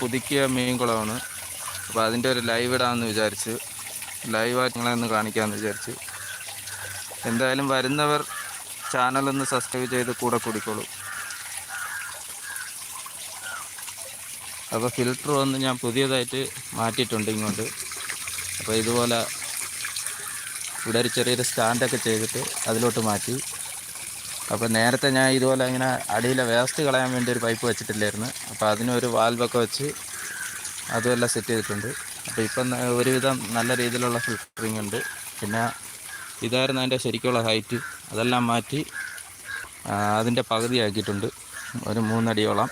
പുതുക്കിയ മീൻകുളമാണ്. അപ്പോൾ അതിന്റെ ഒരു ലൈവ് ഇടാമെന്ന് വിചാരിച്ച് ലൈവായിട്ട് നിങ്ങളെ ഒന്ന് കാണിക്കാമെന്ന് വിചാരിച്ച്. എന്തായാലും വരുന്നവർ ചാനലൊന്ന് സബ്സ്ക്രൈബ് ചെയ്ത് കൂടെ കൂടിക്കോളൂ. അപ്പോൾ ഫിൽറ്റർ വന്ന് ഞാൻ പുതിയതായിട്ട് മാറ്റിയിട്ടുണ്ട് ഇങ്ങോട്ട്. അപ്പോൾ ഇതുപോലെ ഇവിടെ ഒരു ചെറിയൊരു സ്റ്റാൻഡൊക്കെ ചെയ്തിട്ട് അതിലോട്ട് മാറ്റി. അപ്പോൾ നേരത്തെ ഞാൻ ഇതുപോലെ ഇങ്ങനെ അടിയിലെ വേസ്റ്റ് കളയാൻ വേണ്ടി ഒരു പൈപ്പ് വെച്ചിട്ടില്ലായിരുന്നു. അപ്പോൾ അതിനൊരു വാൽവൊക്കെ വെച്ച് അതുമെല്ലാം സെറ്റ് ചെയ്തിട്ടുണ്ട്. അപ്പോൾ ഇപ്പം ഒരുവിധം നല്ല രീതിയിലുള്ള ഫിൽറ്ററിങ് ഉണ്ട്. പിന്നെ ഇതായിരുന്നു അതിന്റെ ശരിക്കുള്ള ഹൈറ്റ് അതെല്ലാം മാറ്റി അതിന്റെ പകുതിയാക്കിയിട്ടുണ്ട്. ഒരു മൂന്നടിയോളം.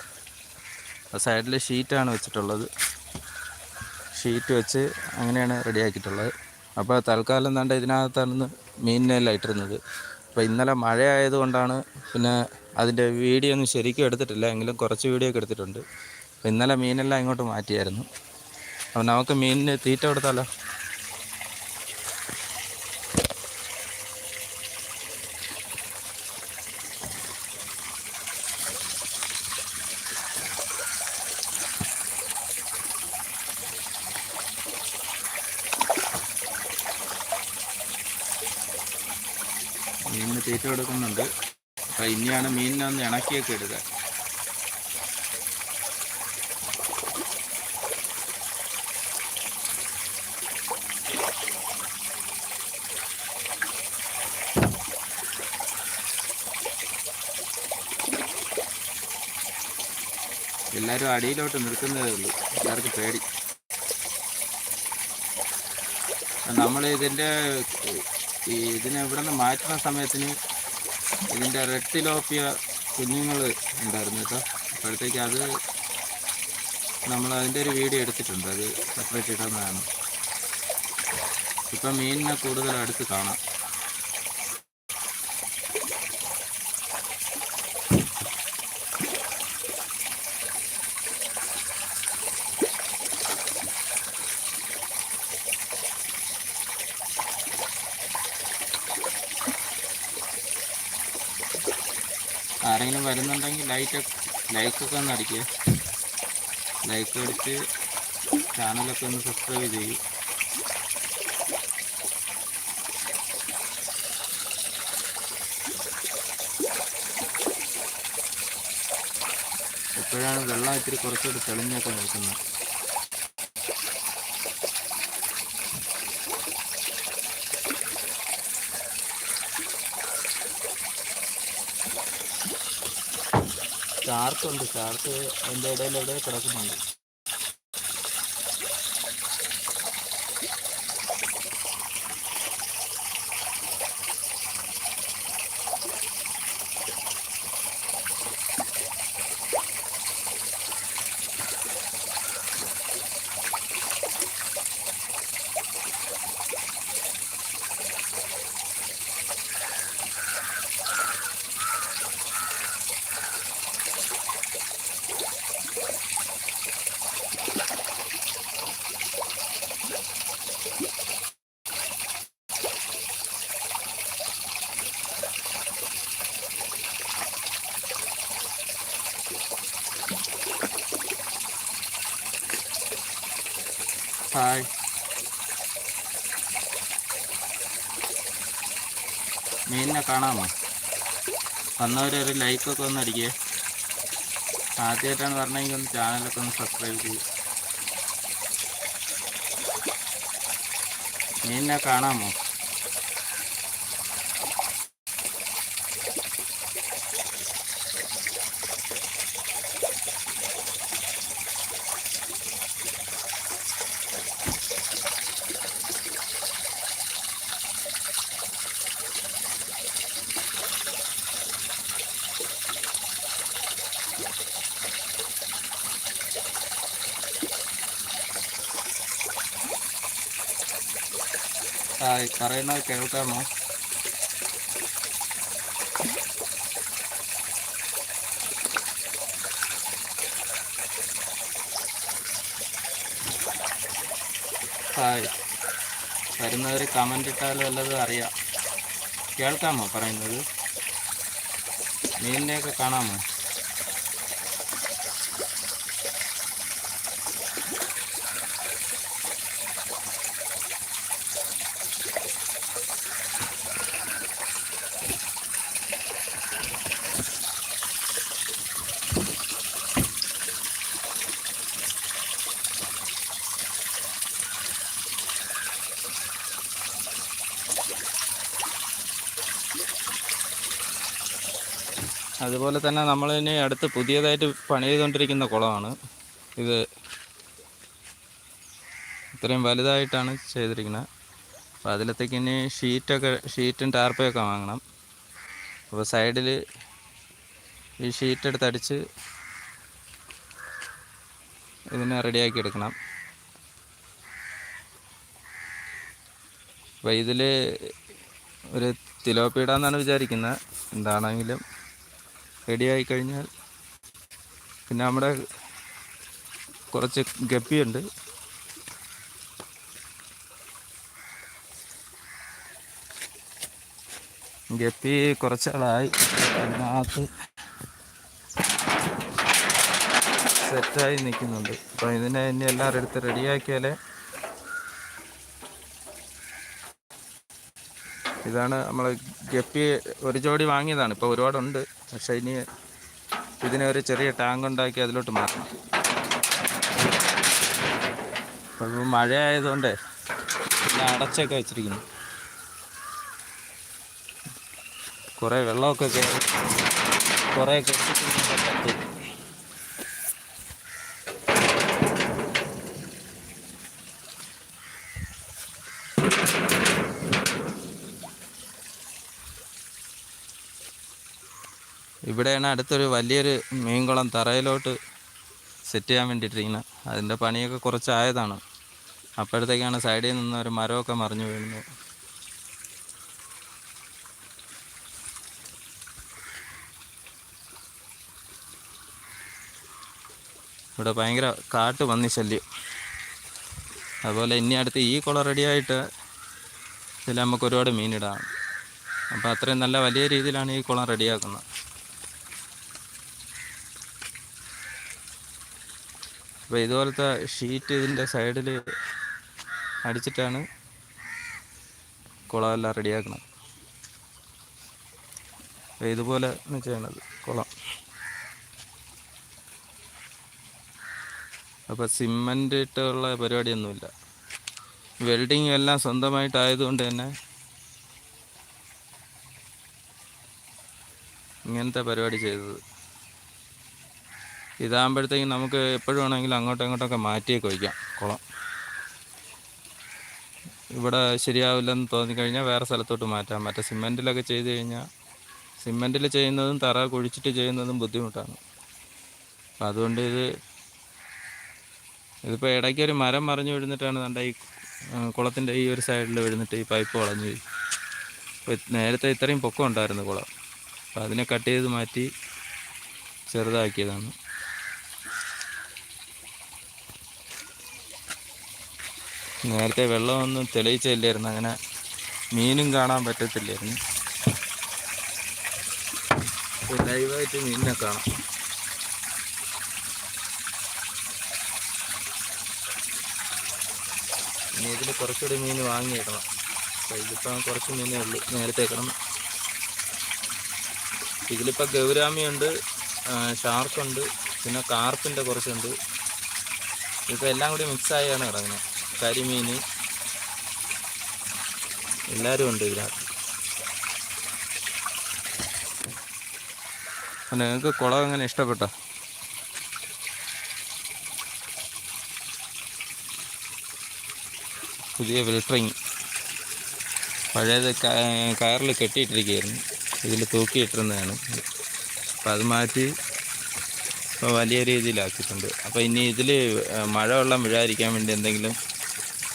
സൈഡിൽ ഷീറ്റാണ് വെച്ചിട്ടുള്ളത്. ഷീറ്റ് വെച്ച് അങ്ങനെയാണ് റെഡിയാക്കിയിട്ടുള്ളത് അപ്പോൾ തൽക്കാലം തണ്ട ഇതിനകത്താണ് മീനിനെല്ലാം ഇട്ടിരുന്നത്. അപ്പോൾ ഇന്നലെ മഴ ആയതുകൊണ്ടാണ് പിന്നെ അതിന്റെ വീഡിയോ ഒന്നും ശരിക്കും എടുത്തിട്ടില്ല. എങ്കിലും കുറച്ച് വീഡിയോ ഒക്കെ എടുത്തിട്ടുണ്ട്. ഇന്നലെ മീനെല്ലാം ഇങ്ങോട്ട് മാറ്റിയായിരുന്നു. അപ്പം നമുക്ക് മീനിന് തീറ്റ കൊടുത്താലോ മീനിന് തീറ്റ കൊടുക്കുന്നുണ്ട് ഇനിയാണ് മീനിനെ ഒന്ന് ഇണക്കിയൊക്കെ ഇടുക. എല്ലാവരും അടിയിലോട്ട് നിൽക്കുന്നതേ ഉള്ളൂ. എല്ലാവർക്കും പേടി. നമ്മൾ ഇതിന്റെ ഇതിനെ ഇവിടെ നിന്ന് മാറ്റുന്ന സമയത്തിന് ഇതിന്റെ റെട്ടിലോപ്പിയ കുഞ്ഞുങ്ങൾ ഉണ്ടായിരുന്നു കേട്ടോ. അപ്പോഴത്തേക്ക് അത് നമ്മൾ അതിന്റെ ഒരു വീഡിയോ എടുത്തിട്ടുണ്ട്. അത് സെപ്പറേറ്റ് ഇടുന്നതാണ്. ഇപ്പം മീനിനെ കൂടുതൽ അടുത്ത് കാണാം. ആരെങ്കിലും വരുന്നുണ്ടെങ്കിൽ ലൈറ്റ് ലൈക്കൊക്കെ ഒന്ന് അടിക്കുക. ലൈക്ക് അടിച്ച് ചാനലൊക്കെ ഒന്ന് സബ്സ്ക്രൈബ് ചെയ്യും. ഇപ്പോഴാണ് വെള്ളം ഇത്തിരി കുറച്ചുകൂടി തെളിഞ്ഞൊക്കെ നിൽക്കുന്നത്. ഷാർക്കുണ്ട് ഷാർക്ക് എന്റെ ഇടയിൽ എവിടെ കിടക്കുന്നുണ്ട്. ഹായ് മീനിനെ കാണാമോ? വന്നവരൊരു ലൈക്കൊക്കെ ഒന്ന് അടിക്കേ ആദ്യമായിട്ടാണ് പറഞ്ഞെങ്കിൽ ഒന്ന് ചാനലൊക്കെ ഒന്ന് സബ്സ്ക്രൈബ് ചെയ്യും. മീനിനെ കാണാമോ? ഹായ് പറയുന്നത് കേൾക്കാമോ ഹായ് വരുന്നവർ കമന്റ് ഇട്ടാലും വല്ലതും അറിയാം. കേൾക്കാമോ പറയുന്നത്? മീനിനെയൊക്കെ കാണാമോ? അതുപോലെ തന്നെ നമ്മൾ ഇനി അടുത്ത് പുതിയതായിട്ട് പണി ചെയ്തുകൊണ്ടിരിക്കുന്ന കുളമാണ്. ഇത് ഇത്രയും വലുതായിട്ടാണ് ചെയ്തിരിക്കുന്നത്. അപ്പോൾ അതിലത്തേക്ക് ഇനി ഷീറ്റൊക്കെ ഷീറ്റും ടാർപ്പയൊക്കെ വാങ്ങണം. അപ്പോൾ സൈഡിൽ ഈ ഷീറ്റ് എടുത്തടിച്ച് ഇതിനെ റെഡിയാക്കി എടുക്കണം. അപ്പോൾ ഇതിൽ ഒരു തിലോപ്പിട എന്നാണ് വിചാരിക്കുന്നത്. എന്താണെങ്കിലും റെഡിയായി കഴിഞ്ഞാൽ പിന്നെ നമ്മുടെ കുറച്ച് ഗപ്പിയുണ്ട്. ഗപ്പി കുറച്ചാളായി. അതിനകത്ത് സെറ്റായി നിൽക്കുന്നുണ്ട്. അപ്പോൾ ഇതിനെ ഇനി എല്ലാവരും എടുത്ത് റെഡിയാക്കിയാലേ ഇതാണ് നമ്മൾ ഗപ്പി ഒരു ജോഡി വാങ്ങിയതാണ്. ഇപ്പോൾ ഒരുപാടുണ്ട്. പക്ഷേ ഇനി ഇതിനെ ഒരു ചെറിയ ടാങ്ക് ഉണ്ടാക്കി അതിലോട്ട് മാറ്റണം. അപ്പോൾ മഴയായതുകൊണ്ട് പിന്നെ അടച്ചൊക്കെ വെച്ചിരിക്കുന്നു. കുറേ വെള്ളമൊക്കെ കയറി കുറേ കെട്ടിക്കുന്നതൊക്കെ ഇവിടെയാണ് അടുത്തൊരു വലിയൊരു മീൻകുളം തറയിലോട്ട് സെറ്റ് ചെയ്യാൻ വേണ്ടിയിട്ടിരിക്കുന്നത് അതിന്റെ പണിയൊക്കെ കുറച്ചായതാണ്. അപ്പോഴത്തേക്കാണ് സൈഡിൽ നിന്ന് ഒരു മരമൊക്കെ മറിഞ്ഞു വീഴുന്നത്. ഇവിടെ ഭയങ്കര കാട്ട് പന്നി ശല്യം. അതുപോലെ ഇനി അടുത്ത് ഈ കുളം റെഡിയായിട്ട് ഇതിൽ നമുക്ക് ഒരുപാട് മീനിടാം അപ്പോൾ അത്രയും നല്ല വലിയ രീതിയിലാണ് ഈ കുളം റെഡിയാക്കുന്നത് അപ്പോൾ ഇതുപോലത്തെ ഷീറ്റ് ഇതിന്റെ സൈഡിൽ അടിച്ചിട്ടാണ് കുളമെല്ലാം റെഡിയാക്കണം ഇതുപോലെ ചെയ്യണത് കുളം. അപ്പോൾ സിമ്മന്റ് ഇട്ടുള്ള പരിപാടിയൊന്നുമില്ല. വെൽഡിങ് എല്ലാം സ്വന്തമായിട്ടായതുകൊണ്ട് തന്നെ ഇങ്ങനത്തെ പരിപാടി ചെയ്തത്. ഇതാകുമ്പോഴത്തേക്കും നമുക്ക് എപ്പോഴും വേണമെങ്കിലും അങ്ങോട്ടും ഇങ്ങോട്ടൊക്കെ മാറ്റിയൊക്കെ വയ്ക്കാം കുളം. ഇവിടെ ശരിയാവില്ലെന്ന് തോന്നിക്കഴിഞ്ഞാൽ വേറെ സ്ഥലത്തോട്ട് മാറ്റാം. മറ്റേ സിമെന്റിലൊക്കെ ചെയ്ത് കഴിഞ്ഞാൽ സിമെന്റിൽ ചെയ്യുന്നതും തറ കുഴിച്ചിട്ട് ചെയ്യുന്നതും ബുദ്ധിമുട്ടാണ്. അപ്പം അതുകൊണ്ട് ഇത് ഇതിപ്പോൾ ഇടയ്ക്ക് ഒരു മരം മറിഞ്ഞു വീഴുന്നിട്ടാണ് നമ്മുടെ ഈ കുളത്തിന്റെ ഈ ഒരു സൈഡിൽ വീഴുന്നിട്ട് ഈ പൈപ്പ് വളഞ്ഞു പോയി അപ്പോൾ നേരത്തെ ഇത്രയും പൊക്കം ഉണ്ടായിരുന്നു കുളം. അപ്പോൾ അതിനെ കട്ട് ചെയ്ത് മാറ്റി ചെറുതാക്കിയതാണ്. നേരത്തെ വെള്ളമൊന്നും തെളിയിച്ചില്ലായിരുന്നു. അങ്ങനെ മീനും കാണാൻ പറ്റത്തില്ലായിരുന്നു. ഇപ്പോൾ ലൈവായിട്ട് മീനിനെ കാണാം. ഇനി ഇതിൽ കുറച്ചുകൂടി മീൻ വാങ്ങിയിടണം ഇതിപ്പോൾ കുറച്ച് മീനേ ഉള്ളൂ. നേരത്തെ കിടന്നു. ഇതിലിപ്പോൾ ഗൗരാമിയുണ്ട് ഷാർക്കുണ്ട് പിന്നെ കാർപ്പിന്റെ കുറച്ചുണ്ട്. ഇതിപ്പോൾ എല്ലാം കൂടി മിക്സായാണ് കിടക്കുന്നത്. കരിമീൻ. എല്ലാവരും ഉണ്ട് ഇതിനകത്ത് നിങ്ങൾക്ക് കുളം എങ്ങനെ ഇഷ്ടപ്പെട്ടോ? പുതിയ ഫിൽറ്ററിങ് പഴയത് കയറിൽ കെട്ടിയിട്ടിരിക്കുകയായിരുന്നു. ഇതിൽ തൂക്കിയിട്ടിരുന്നതാണ് അപ്പം അത് മാറ്റി ഇപ്പോൾ വലിയ രീതിയിലാക്കിയിട്ടുണ്ട്. അപ്പോൾ ഇനി ഇതിൽ മഴവെള്ളം വീഴാതിരിക്കാൻ വേണ്ടി എന്തെങ്കിലും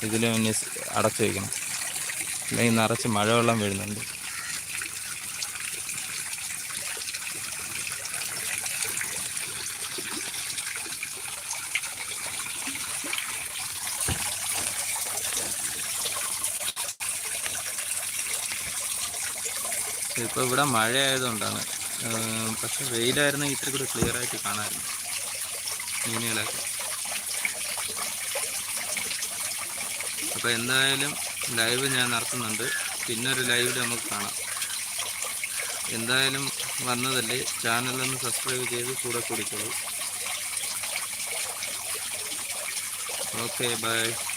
ഇതിൽ ഇനി അടച്ചു വയ്ക്കണം അല്ലെങ്കിൽ നിറച്ച് മഴവെള്ളം വീഴുന്നുണ്ട് ഇപ്പോൾ ഇവിടെ മഴ ആയതുകൊണ്ടാണ് പക്ഷെ വെയിലായിരുന്നെങ്കിൽ ഇത്ര കൂടി ക്ലിയറായിട്ട് കാണാമായിരുന്നു. മീനുകളൊക്കെ. അപ്പോൾ എന്തായാലും ലൈവ് ഞാൻ നടത്തുന്നുണ്ട്. പിന്നൊരു ലൈവിൽ നമുക്ക് കാണാം. എന്തായാലും വന്നതല്ലേ? ചാനലൊന്ന് സബ്സ്ക്രൈബ് ചെയ്ത് കൂടെ കൂടിക്കോളൂ. Okay bye.